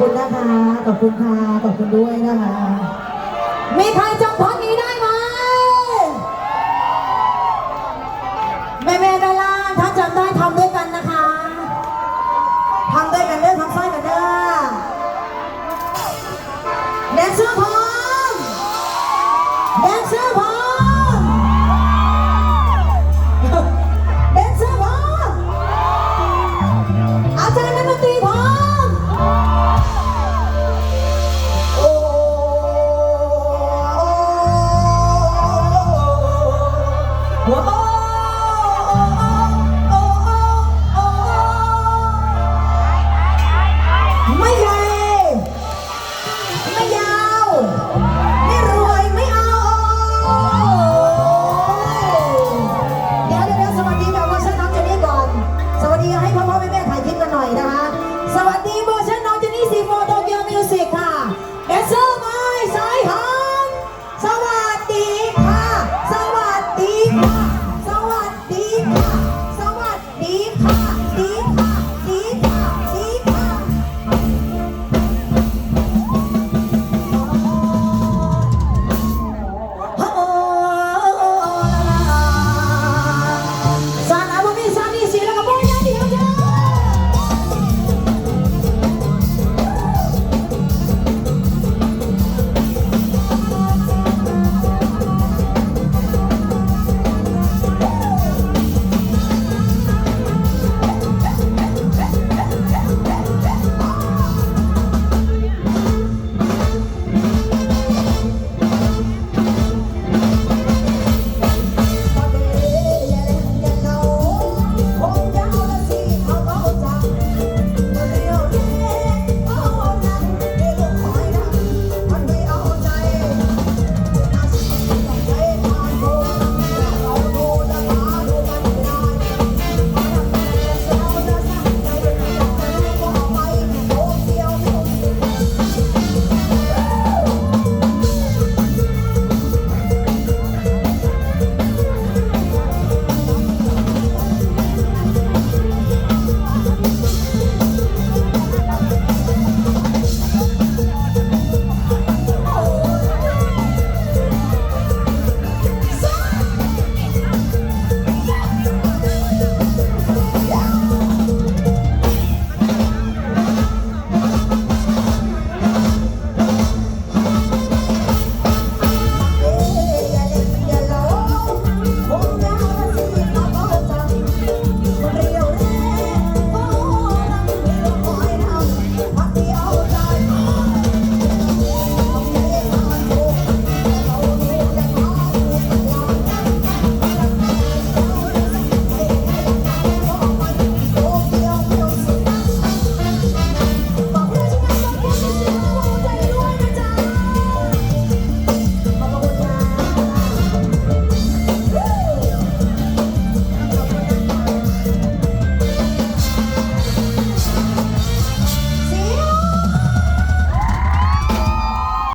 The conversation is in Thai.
คุณนะคะ ขอบคุณค่ะ ขอบคุณด้วยนะคะ มีใครจำพอนนี้ได้